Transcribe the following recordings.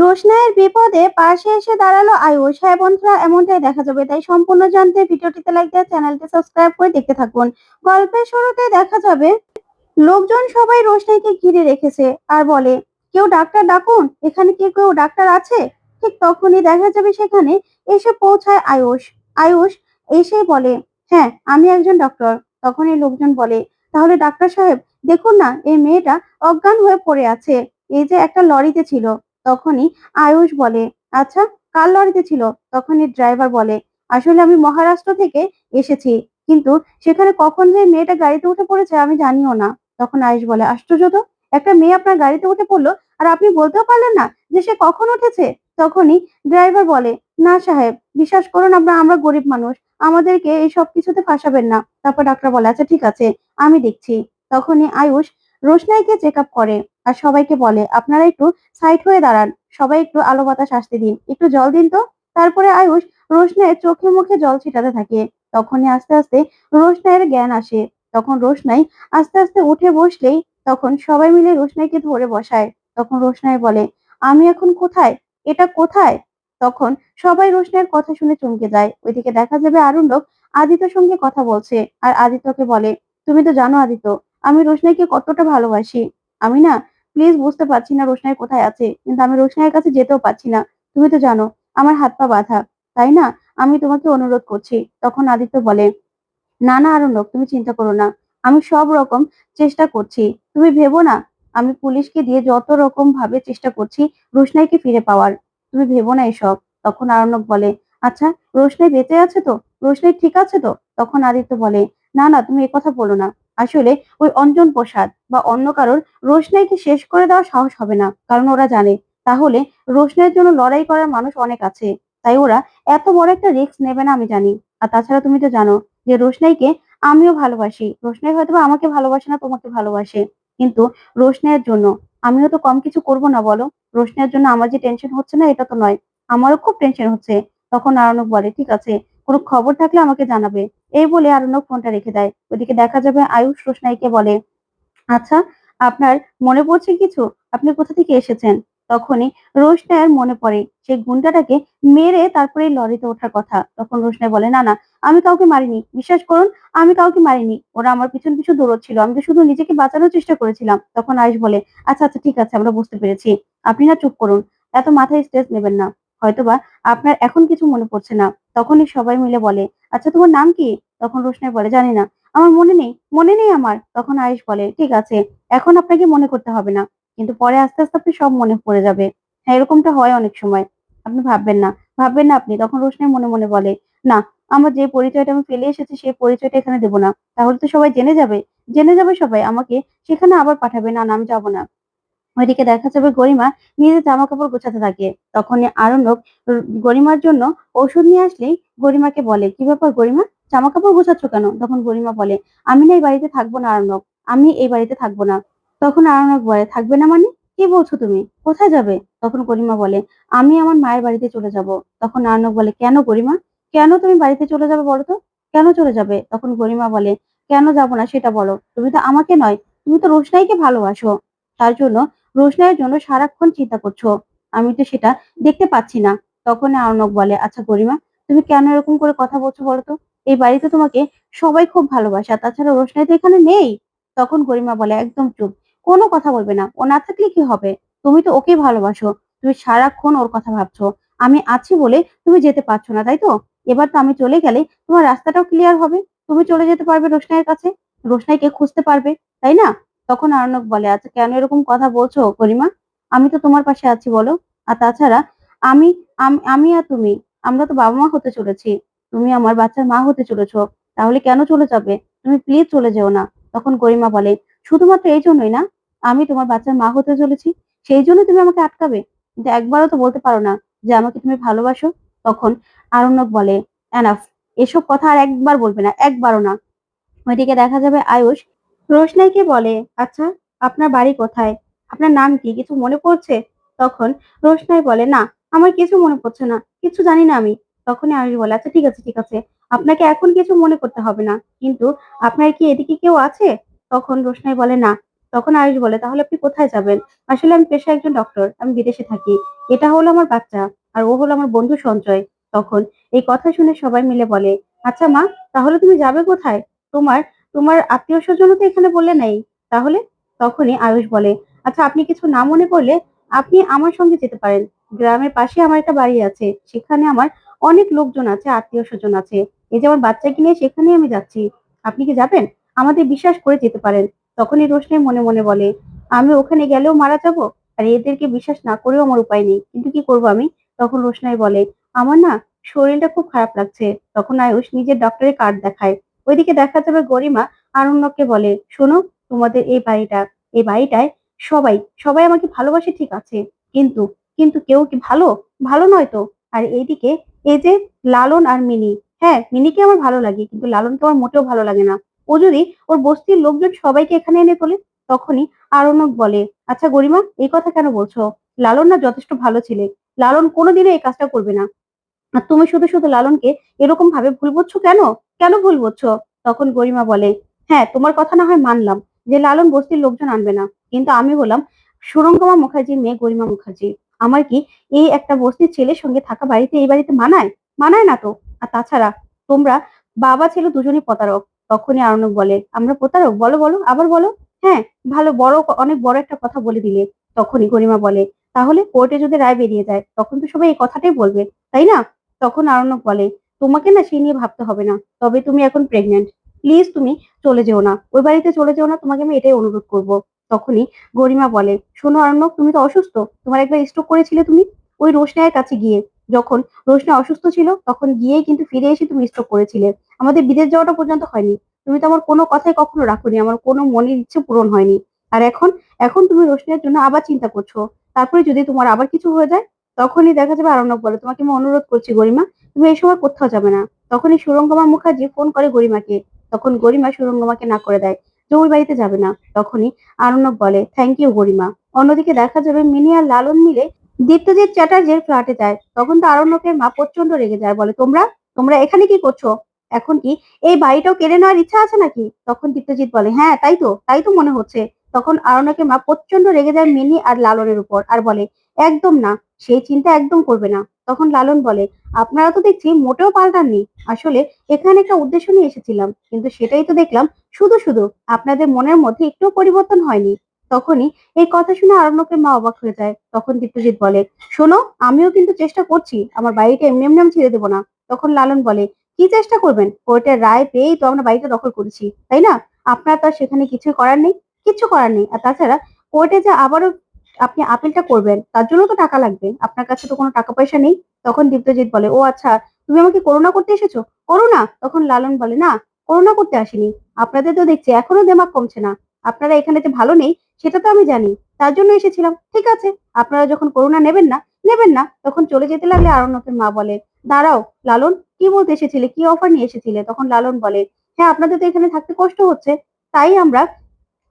রোশনাইয়ের বিপদে পাশে এসে দাঁড়াল আয়ুষ। হ্যাঁ বন্ধুরা, এমনটাই দেখা যাবে। তাই সম্পূর্ণ জানতে ভিডিওটিতে লাইক দিয়ে, চ্যানেলটি সাবস্ক্রাইব করে দেখতে থাকুন। গল্পের শুরুতে দেখা যাবে, লোকজন সবাই রোশনাইকে ঘিরে রেখেছে আর বলে, কেউ ডাক্তার ডাকুন? এখানে কি কেউ ডাক্তার আছে? ঠিক তখনই দেখা যাবে সেখানে এসে পৌঁছায় আয়ুষ। আয়ুষ এসে বলে হ্যাঁ আমি একজন ডক্টর তখনই লোকজন বলে, তাহলে ডাক্তার সাহেব, দেখুন না, এই মেয়েটা অজ্ঞান হয়ে পড়ে আছে। এই যে একটা লরিতে ছিল। তখনই আয়ুষ বলে আচ্ছা কার লরিতে ছিল? তখনই ড্রাইভার বলে, আসলে আমি মহারাষ্ট্র থেকে এসেছি, কিন্তু সেখানে কখন যে মেয়েটা গাড়িতে উঠে পড়েছে আমি জানিও না। তখন আয়ুষ বলে, আশ্চর্য তো, একটা মেয়ে আপনার গাড়িতে উঠে পড়ল আর আপনি বলতেও পারলেন না যে সে কখন উঠেছে? তখনই ড্রাইভার বলে, না সাহেব, বিশ্বাস করুন আমরা আমরা গরিব মানুষ, আমাদেরকে এই সব কিছুতে ফাঁসাবেন না। তারপর ডাক্তার বলে আচ্ছা ঠিক আছে, আমি দেখছি। তখনই আয়ুষ রোশনাইকে চেক আপ করে। আর সবাইকে বলে, আপনারা একটু সাইড হয়ে দাঁড়ান। সবাই একটু আলো বাতাস আসতে দিন। একটু জল দিন তো? তারপরে আয়ুষ রোশনাইয়ের চোখে মুখে জল ছিটাতে থাকে। তখনই আস্তে আস্তে রোশনাইয়ের জ্ঞান আসে। তখন রোশনাই আস্তে আস্তে উঠে বসলেই তখন সবাই মিলে রোশনাইকে ধরে বসায়। তখন রোশনাই বলে, আমি এখন কোথায়? এটা কোথায়? তখন সবাই রোশনাইয়ের কথা শুনে চমকে যায়। ওইদিকে দেখা যাবে আরুণ লোক আদিত্যর সঙ্গে কথা বলছে। আর আদিত্যকে বলে, তুমি তো জানো আদিত্য, আমি রোশনাইকে কতটা ভালোবাসি। আমি না প্লিজ বুঝতে পারছি না রোশনাই কোথায় আছে, কিন্তু আমি রোশনাইয়ের কাছে যেতেও পারছি না। তুমি তো জানো, আমার হাত পা বাঁধা, তাই না? আমি তোমাকে অনুরোধ করছি, তখন আদিত্য বলে, না না আরণ্যক তুমি চিন্তা করো না। আমি সব রকম চেষ্টা করছি। তুমি ভেবো না, আমি পুলিশকে দিয়ে যত রকম ভাবে চেষ্টা করছি, রোশনাইকে ফিরে পাওয়ার। তুমি ভেবো না এসব? তখন আরণ্যক বলে আচ্ছা রোশনাই বেঁচে আছে তো? রোশনাই ঠিক আছে তো? তখন আদিত্য বলে, না না, তুমি কথা বলো না। আসলে ওই অঞ্জন প্রসাদ বা অন্য কারোর রোশনাইকে শেষ করে দেওয়ার সাহস হবে না, কারণ ওরা জানে, তাহলে রোশনাইয়ের জন্য লড়াই করার মানুষ অনেক আছে। তাই ওরা এত বড় একটা রিস্ক নেবে না, আমি জানি। আর তাছাড়া তুমি তো জানো যে রোশনাইকে আমিও ভালোবাসি। রোশনাই হয়তো আমাকে ভালোবাসে না, তোমাকে ভালোবাসে। কিন্তু রোশনাইয়ের জন্য আমিও তো কম কিছু করব না, বলো? রোশনাইয়ের জন্য আমার যে টেনশন হচ্ছে না, এটা তো নয়। আমারও খুব টেনশন হচ্ছে। তখন আরণক বলে, ঠিক আছে, কোনো খবর থাকলে আমাকে জানাবে। এই বলে আরণক ফোনটা রেখে দেয়। ওদিকে দেখা যাবে আয়ুষ রোশনাইকে বলে আচ্ছা আপনার মনে পড়ছে কিছু? আপনি কোথা থেকে এসেছেন? তখনই রোশনাইয়ের মনে পড়ে সেই গুন্ডাটাকে মেরে তারপরে লরিতে ওঠার কথা। তখন রোশনাই বলে, না না, আমি কাউকে মারিনি। বিশ্বাস করুন, আমি কাউকে মারিনি। ওরা আমার পিছন পিছন দৌড়চ্ছিল। আমি তো শুধু নিজেকে বাঁচানোর চেষ্টা করেছিলাম। তখন আয়ুষ বলে আচ্ছা আচ্ছা ঠিক আছে, আমরা বুঝতে পেরেছি। আপনি না, চুপ করুন। এত মাথায় স্ট্রেস নেবেন না। হয়তোবা আপনার এখন কিছু মনে পড়ছে না। তখনই সবাই মিলে বলে আচ্ছা তোমার নাম কি? তখন রোশনাই বলে, জানি না। আমার মনে নেই মনে নেই আমার। তখন আয়ুষ বলে, ঠিক আছে, এখন আপনাকে মনে করতে হবে না। কিন্তু পরে আস্তে আস্তে আপনি সব মনে পড়ে যাবে। হ্যাঁ এরকমটা হয় অনেক সময়। আপনি ভাববেন না ভাববেন না আপনি। তখন রোশনাই মনে মনে বলে, না, আমার যে পরিচয়টা আমি ফেলে এসেছি সেই পরিচয়টা এখানে দেবো না। তাহলে তো সবাই জেনে যাবে জেনে যাবে সবাই। আমাকে সেখানে আবার পাঠাবে। না আমি যাব না। ওইদিকে দেখা যাবে গরিমা নিজের জামা কাপড় গোছাতে থাকে। তখনই আরণ্যক, গরিমার জন্য ওষুধ নিয়ে আসলেই গরিমাকে বলে, কি ব্যাপার গরিমা? জামা কাপড় গোছাচ্ছ কেন? তখন গরিমা বলে, আমি না এই বাড়িতে থাকব না আরণ্যক আমি এই বাড়িতে থাকব না। তখন আরণ্যক বলে, থাকবে না মানে? কি বলছো তুমি? কোথায় যাবে? তখন গরিমা বলে, আমি আমার মায়ের বাড়িতে চলে যাব। তখন আরণ্যক বলে, কেন গরিমা? কেন তুমি বাড়িতে চলে যাবে বলো তো? কেন চলে যাবে? তখন গরিমা বলে, কেন যাব না সেটা বলো। তুমি তো আমাকে নয়, তুমি তো রোশনাইকে ভালোবাসো। তার জন্য, রোশনাইয়ের জন্য সারাক্ষণ চিন্তা করছ। আমি তো সেটা দেখতে পাচ্ছি না। তখন আরণক বলে আচ্ছা গরিমা, তুমি কেন এরকম করে কথা বলছো বলো তো? এই বাড়িতে তোমাকে সবাই খুব ভালোবাসে তাছাড়া রোশনাই তো এখানে নেই। তখন গরিমা বলে, একদম চুপ, কোনো কথা বলবে না, ও না থাকলে কি হবে? তুমি তো ওকে ভালোবাসো, তুমি সারাক্ষণ ওর কথা ভাবছ, আমি আছি বলে তুমি যেতে পারছ না, তাই তো? এবার তো আমি চলে গেলে তোমার রাস্তাটাও ক্লিয়ার হবে, তুমি চলে যেতে পারবে রোশনাইয়ের কাছে রোশনাইকে খুঁজতে পারবে, তাই না? তখন আরণক বলে আচ্ছা কেন এরকম কথা বলছো গরিমা? আমি তো তোমার পাশে আছি বলো, আর তাছাড়া আম- আমি আর তুমি, আমরা তো বাবা মা হতে চলেছি তুমি আমার বাচ্চার মা হতে চলেছো, তাহলে কেন চলে যাবে? তুমি প্লিজ চলে যেও না। তখন গরিমা বলে, শুধুমাত্র এই জন্যই না, আমি তোমার বাচ্চার মা হতে চলেছি, সেই জন্য তুমি আমাকে আটকাবে। কিন্তু একবারও তো বলতে পারো না যে আমাকে তুমি ভালোবাসো। তখন আরণ্যক বলে, এনাফ, এসব কথা আর একবার বলবে না, একবারও না। ওইদিকে দেখা যাবে আয়ুষ রোশনাইকে বলে আচ্ছা আপনার বাড়ি কোথায়? আপনার নাম কি? কিছু মনে পড়ছে? তখন রোশনাই বলে, না, আমার কিছু মনে পড়ছে না, কিছু জানি না আমি। তখনই আয়ুষ বলে আচ্ছা ঠিক আছে ঠিক আছে। আপনাকে এখন কিছু মনে করতে হবে না। কিন্তু আপনার কি এদিকে কেউ আছে? তখন রোশনাই বলে, না। তখন আয়ুষ বলে, তাহলে আপনি কোথায় যাবেন? আসলে আমি পেশায় একজন ডক্টর। আমি বিদেশে থাকি। এটা হলো আমার বাচ্চা আর ও হলো আমার বন্ধু সঞ্চয় তখন এই কথা শুনে সবাই মিলে বলে আচ্ছা মা, তাহলে তুমি যাবে কোথায়? তোমার তোমার আত্মীয় স্বজনও তো এখানে বললে নেই। তাহলে? তখনই আয়ুষ বলে আচ্ছা আপনি কিছু না মনে করলে আপনি আমার সঙ্গে যেতে পারেন। গ্রামের পাশে আমার একটা বাড়ি আছে। সেখানে আমার অনেক লোকজন আছে, আত্মীয় স্বজন আছে। এই যে আমার বাচ্চাকে নিয়ে সেখানে আমি যাচ্ছি, আপনি কি যাবেন? আমাদের বিশ্বাস করে যেতে পারেন। তখনই রোশনাই মনে মনে বলে, আমি ওখানে গেলেও মারা যাব? আর এদেরকে বিশ্বাস না করেও আমার উপায় নেই। কিন্তু কি করব আমি? তখন রোশনাই বলে, আমার না শরীরটা খুব খারাপ লাগছে। তখন আয়ুষ নিজের ডক্টরের কার্ড দেখায়। ওইদিকে দেখা যাবে গরিমা আরণ্যককে বলে, শোনো তোমাদের এই বাড়িটা। এই বাড়িটায় সবাই সবাই আমাকে ভালোবাসে ঠিক আছে। কিন্তু কিন্তু কেউ কি ভালো? ভালো নয় তো। আর এইদিকে এই যে লালন আর মিনি হ্যাঁ মিনিকে আমার ভালো লাগে, কিন্তু লালনকে আমার মোটেও ভালো লাগে না। ও যদি ওর বস্তির লোকজন সবাইকে এখানে এনে তোলে, তখনই আরণক বলে আচ্ছা গরিমা, এই কথা কেন বলছো? লালন না যথেষ্ট ভালো ছিলে। লালন কোনোদিনও এই কাজটা করবে না। আর তুমি শুধু শুধু লালনকে এরকম ভাবে ভুল বুঝছ কেন? কেন ভুল বুঝছ? তখন গরিমা বলে হ্যাঁ তোমার কথা না হয় মানলাম যে লালন বস্তির লোকজন আনবে না। কিন্তু আমি হলাম সুরঙ্গমা মুখার্জির মেয়ে গরিমা মুখার্জি। আমার কি এই একটা বস্তির ছেলের সঙ্গে থাকা বাড়িতে এই বাড়িতে মানায়? মানায় না তো। আর তাছাড়া তোমরা বাবা ছেলে দুজনই প্রতারক। তখনই আরণক বলে, আমরা প্রতারক? বলো বলো, আবার বলো? হ্যাঁ ভালো, বড়, অনেক বড় একটা কথা বলে দিলে। তখনই গরিমা বলে, তাহলে কোর্টে যদি রায় বেরিয়ে যায়, তখন তো সবাই এই কথাটাই বলবে, তাই না? তখন আরণক বলে, তোমাকে না সেই নিয়ে ভাবতে হবে না, তবে তুমি এখন প্রেগনেন্ট প্লিজ তুমি চলে যেও না। ওই বাড়িতে চলে যেও না, তোমাকে আমি এটাই অনুরোধ করব। তখনই গরিমা বলে, শোনো আরণক তুমি তো অসুস্থ, তোমার একবার স্ট্রোক করেছিলে তুমি? ওই রোশনায়ের কাছে গিয়ে, যখন রোশনা অসুস্থ ছিল, তখন গিয়েই কিন্তু ফিরে এসে তুমি স্ট্রোক করেছিলে। আমাদের বিদেশ যাওয়াটা পর্যন্ত হয়নি। তুমি তো আমার কোনো কথাই কখনো রাখোনি, আমার কোনো মনের ইচ্ছে পূরণ হয়নি। আর এখন এখন তুমি রোশনের জন্য আবার চিন্তা করছ। তারপরে যদি তোমার আবার কিছু হয়ে যায়, তখনই দেখা যাবে আরণ্যক বলে, তোমাকে আমি অনুরোধ করছি গরিমা, তুমি এই সময় কোথাও যাবে না। তখনই সুরঙ্গমা মুখার্জি ফোন করে গরিমাকে। তখন গরিমা সুরঙ্গমাকে না করে দেয়। যে ওই বাড়িতে যাবে না। তখনই আরণ্যক বলে থ্যাংক ইউ গরিমা। অন্যদিকে দেখা যাবে মিনি আর লালন মিলে দীপ্তজিৎ চ্যাটার্জির ফ্ল্যাটে যায়। তখন তো আরণ্যকের মা প্রচণ্ড রেগে যায়, বলে, তোমরা? তোমরা এখানে কি করছ? এখন কি এই বাড়িটাও কেড়ে নেওয়ার ইচ্ছা আছে নাকি? তখন দীপ্তজিৎ বলে হ্যাঁ তাই তো তাই তো মনে হচ্ছে। তখন আরণ্যকের মা প্রচণ্ড রেগে যায় মিনি আর লালনের উপর আর বলে একদম না, সেই চিন্তা একদম করবে না। তখন লালন বলে, আপনারা তো দেখছি মোটেও পাল্টাননি। আসলে এখানে একটা উদ্দেশ্য নিয়ে এসেছিলাম, কিন্তু সেটাই তো দেখলাম শুধু শুধু আপনাদের মনের মধ্যে একটু পরিবর্তন হয়নি। তখনই এই কথা শুনে আরণ্যকের মা অবাক হয়ে যায়। তখন দীপ্তজিৎ বলে, শোনো, আমিও কিন্তু চেষ্টা করছি, আমার বাড়িটা এমনি এমনি ছেড়ে দেবো না। তখন লালন বলে, কি চেষ্টা করবেন? কোর্টের রায় পেয়েই তো আমরা বাড়িটা দখল করেছি, তাই না? আপনার তো সেখানে কিছু করার নেই কিছু করার নেই। আর তাছাড়া কোর্টে যে আবারও আপনি আপিলটা করবেন, তার জন্য তো টাকা লাগবে। আপনার কাছে তো কোনো টাকা পয়সা নেই। তখন দীপ্তজিৎ বলে, ও আচ্ছা তুমি আমাকে করোনা করতে এসেছ? করোনা? তখন লালন বলে, না, করোনা করতে আসিনি। আপনাদের তো দেখছি এখনও দেমাগ কমছে না। আপনারা এখানে যে ভালো নেই, সেটা তো আমি জানি। তার জন্য এসেছিলাম। ঠিক আছে, আপনারা যখন করোনা নেবেন না নেবেন না, তখন চলে যেতে লাগলে আরণ্যকের মা বলে, দাঁড়াও, লালন, কি বলতে এসেছিলে? কি অফার নিয়ে এসেছিলে? তখন লালন বলে হ্যাঁ আপনাদের তো এখানে থাকতে কষ্ট হচ্ছে। তাই আমরা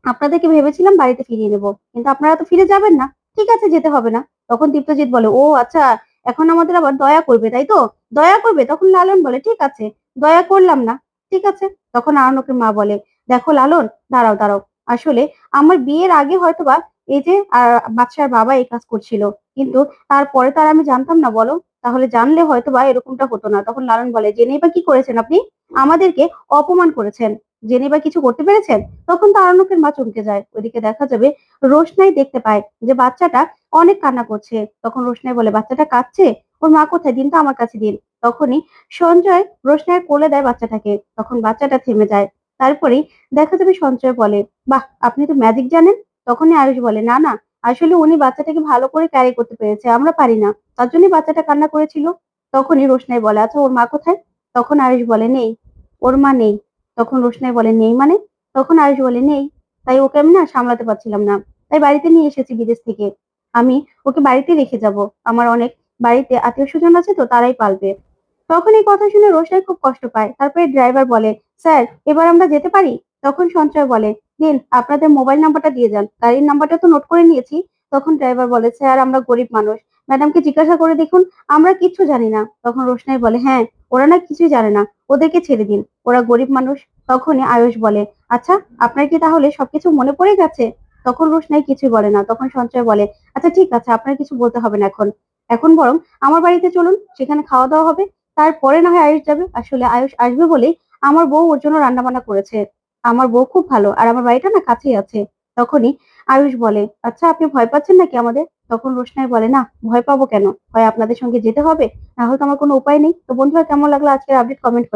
আপনাদেরকে ভেবেছিলাম বাড়িতে ফিরিয়ে নেব কিন্তু আপনারা তো ফিরে যাবেন না। ঠিক আছে, যেতে হবে না। তখন দীপ্তজিৎ বলে, ও আচ্ছা এখন আমাদের আবার দয়া করবে, তাই তো? দয়া করবে? তখন লালন বলে, ঠিক আছে, দয়া করলাম না। ঠিক আছে? তখন আরণকের মা বলে, দেখো লালন, দাঁড়াও দাঁড়াও। আসলে আমার বিয়ের আগে হয়তোবা এই যে বাচ্চার বাবা এই কাজ করছিল, কিন্তু তারপরে তার আমি জানতাম না, বলো? তাহলে জানলে হয়তো বা এরকমটা হতো না। তখন লালন বলে, জেনেই বা কি করেছেন আপনি? আমাদেরকে অপমান করেছেন। জেনে বা কিছু করতে পেরেছেন? তখন তো আরণকের মা চমকে যায়। ওইদিকে দেখা যাবে রোশনাই দেখতে পায় যে বাচ্চাটা অনেক কান্না করছে। তখন রোশনাই বলে, বাচ্চাটা কাঁদছে? ওর মা কোথায়? দিন তো আমার কাছে দিন। তখনই সঞ্জয় রোশনাইয়ের কোলে দেয় বাচ্চাটাকে। তখন বাচ্চাটা থেমে যায়। তারপরেই দেখা যাবে সঞ্জয় বলে, বাহ, আপনি তো ম্যাজিক জানেন? তখনই আয়ুষ বলে, না না, আসলে উনি বাচ্চাটাকে ভালো করে ক্যারি করতে পেরেছে, আমরা পারি না। তার জন্যই বাচ্চাটা কান্না করেছিল। তখনই রোশনাই বলে আচ্ছা ওর মা কোথায়? তখন আয়ুষ বলে, নেই, ওর মা নেই। তখন রোশনাই বলে, নেই মানে? তখন আয়ুষ বলে, নেই। তাই ওকে আমি না সামলাতে পারছিলাম না। তাই বাড়িতে নিয়ে এসেছি বিদেশ থেকে। আমি ওকে বাড়িতে রেখে যাব। আমার অনেক বাড়িতে আত্মীয় স্বজন আছে তো তারাই পালবে। তখন এই কথা শুনে রোশনাই খুব কষ্ট পায়। তারপরে ড্রাইভার বলে, স্যার, এবার আমরা যেতে পারি? তখন সঞ্চয় বলে দিন আপনাদের মোবাইল নাম্বারটা দিয়ে যান। গাড়ির নাম্বারটা তো নোট করে নিয়েছি। তখন ড্রাইভার বলে, স্যার, আমরা গরিব মানুষ। ম্যাডামকে জিজ্ঞাসা করে দেখুন, আমরা কিচ্ছু জানি না। তখন রোশনাই বলে হ্যাঁ ওরা না কিছুই জানে না। ওদেরকে ছেড়ে দিন। ওরা গরিব মানুষ। তখনই আয়ুষ বলে আচ্ছা আপনার কি তাহলে সবকিছু মনে পড়ে গেছে? তখন রোশনাই কিছুই বলে না। তখন সঞ্চয় বলে আচ্ছা ঠিক আছে, আপনার কিছু বলতে হবে না এখন। এখন বরং আমার বাড়িতে চলুন, সেখানে খাওয়া দাওয়া হবে। তারপরে না হয় আয়ুষ যাবে। আসলে আয়ুষ আসবে বলেই আমার বউ ওর জন্য রান্না বান্না করেছে। আমার বউ খুব ভালো, আর আমার বাড়িটা না কাছেই আছে। তখনই আয়ুষ বলে আচ্ছা আপনি ভয় পাচ্ছেন নাকি আমাদের? তখন রোশনাই বলে, না, ভয় পাবো কেন? হয় আপনাদের সঙ্গে যেতে হবে, না হলে তো আমার কোনো উপায় নেই। তো বন্ধুরা, কেমন লাগল আজকের আপডেট কমেন্ট